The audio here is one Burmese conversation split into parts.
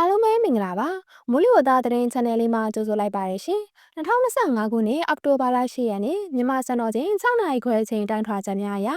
အားလုံးပဲမင်္ဂလာပါမိုးလေဝသသတင်း channel လေးမှာကြိုဆိုလိုက်ပါရရှင်2025ခုနှစ်အောက်တိုဘာလ10ရက်နေ့မြန်မာစံတော်ချိန်6နာရီခွဲအချိန်တိုင်းထွာချက်များအရ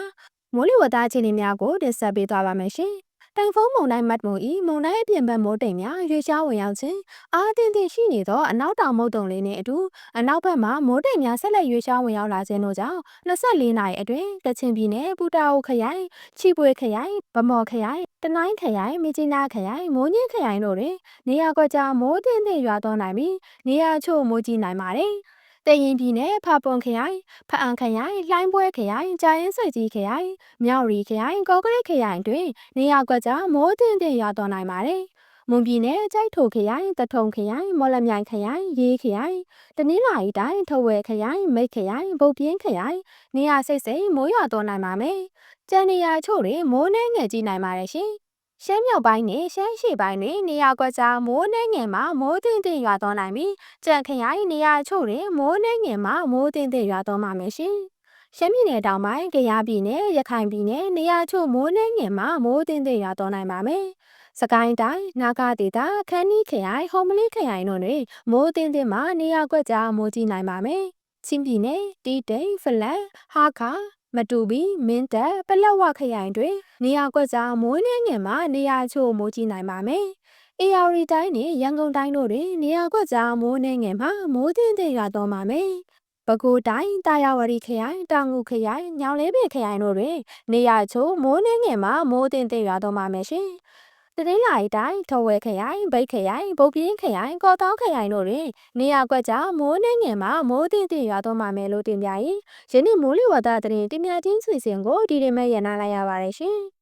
မိုးလေဝသအခြေအနေများကိုတင်ဆက်ပေးသွားပါမယ်ရှင် တိုင်ဖုန်းမုန်တိုင်းမတ်မိုဤမုန်တိုင်းအပြင်ဘက်မိုးတိမ်များရွေရှားဝင်ရောက်ခြင်းအားတင်းတင်းရှိနေသောအနောက်တောင်မုတ်တုံလေးနှင့်အတူအနောက်ဘက်မှမိုးတိမ်များဆက်လက်ရွေရှားဝင်ရောက်လာခြင်းတို့ကြောင့်24နာရီအတွင်းကချင်ပြည်နယ်ပူတာအိုခရိုင်ချီပွေခရိုင်ဗမော်ခရိုင်တနိုင်းခရိုင်မြကြီးနားခရိုင်မိုးညင်းခရိုင်တို့တွင်နေရာကွက်ကြားမိုးတင်းတင်းရွာသွန်းနိုင်ပြီးနေရာချို့မိုးကြီးနိုင်ပါတယ်။ တရင်ပြည်နယ်ဖာပွန်ခရိုင်ဖအံခရိုင်လှိုင်းပွဲခရိုင်ကြာရင်ဆွေကြီးခရိုင်မြောက်ရီခရိုင်ကောကရိတ်ခရိုင်တွင်နေရာကွက်ကြားမိုးတင်းတင်းရွာသွန်းနိုင်ပါတယ်။မွန်ပြည်နယ်ကြိုက်ထိုခရိုင်တထုံခရိုင်မော်လမြိုင်ခရိုင်ရေးခရိုင်တနင်္လာရီတိုင်းထဝယ်ခရိုင်မိတ်ခရိုင်ဗုတ်ပြင်းခရိုင်နေရာစိတ်စိတ်မိုးရွာသွန်းနိုင်ပါမယ်။ကျန်နေရာချို့တွင်မိုးနှဲငယ်ကြီးနိုင်ပါတယ်ရှင်။ ရှမ်းမြောက်ပိုင်းနဲ့ရှမ်းရှေ့ပိုင်းတွင်နေရာကွက်ကြားမိုးနှဲငယ်မှမိုးသင့်သင့်ရွာသွန်းနိုင်ပြီးကြံခရိုင်နေရာချို့တွင်မိုးနှဲငယ်မှမိုးသင့်သင့်ရွာသွန်းပါမယ်ရှင်။ရှမ်းပြည်နယ်တောင်ပိုင်း၊ကယားပြည်နယ်၊ရခိုင်ပြည်နယ်နေရာချို့မိုးနှဲငယ်မှမိုးသင့်သင့်ရွာသွန်းနိုင်ပါမယ်။စကိုင်းတိုင်း၊နာဂဒေသ၊ခန်းနီးခရိုင်၊ဟုံမလေးခရိုင်တို့တွင်မိုးသင့်သင့်မှနေရာကွက်ကြားမိုးကြီးနိုင်ပါမယ်။ချင်းပြည်နယ်တီးတိန်ဖလန်ဟာခါ မတူပီမင်းတပ်ပလက်ဝခရိုင်တွင် နေရာကွက်ကြားမိုးနှင်းငယ်မှနေရာချို့မိုးကြီးနိုင်ပါမယ်။အေယာရီတိုင်းနှင့်ရန်ကုန်တိုင်းတို့တွင်နေရာကွက်ကြားမိုးနှင်းငယ်မှမိုးတင်းတင်းရွာသွန်းပါမယ်။ပဲခူးတိုင်းတာယာဝတီခရိုင်တောင်ငူခရိုင်ညောင်လေးပင်ခရိုင်တို့တွင်နေရာချို့မိုးနှင်းငယ်မှမိုးတင်းတင်းရွာသွန်းပါမယ်ရှင်။ တရင်းလာရီတိုင်းထဝဲခရိုင်ဗိတ်ခရိုင်ဗုတ်ပြင်းခရိုင်ကော်တောင်းခရိုင်တို့တွင်နေရာကွက်ကြားမိုးနှင်းငယ်မှမိုးတင်းတင်းရွာသွန်းပါမယ်လို့တင်ပြရည်ယနေ့မိုးလေဝသသတင်းတင်ပြချင်းစီစဉ်ကိုဒီရင်မဲ့ရနာလိုက်ရပါတယ်ရှင်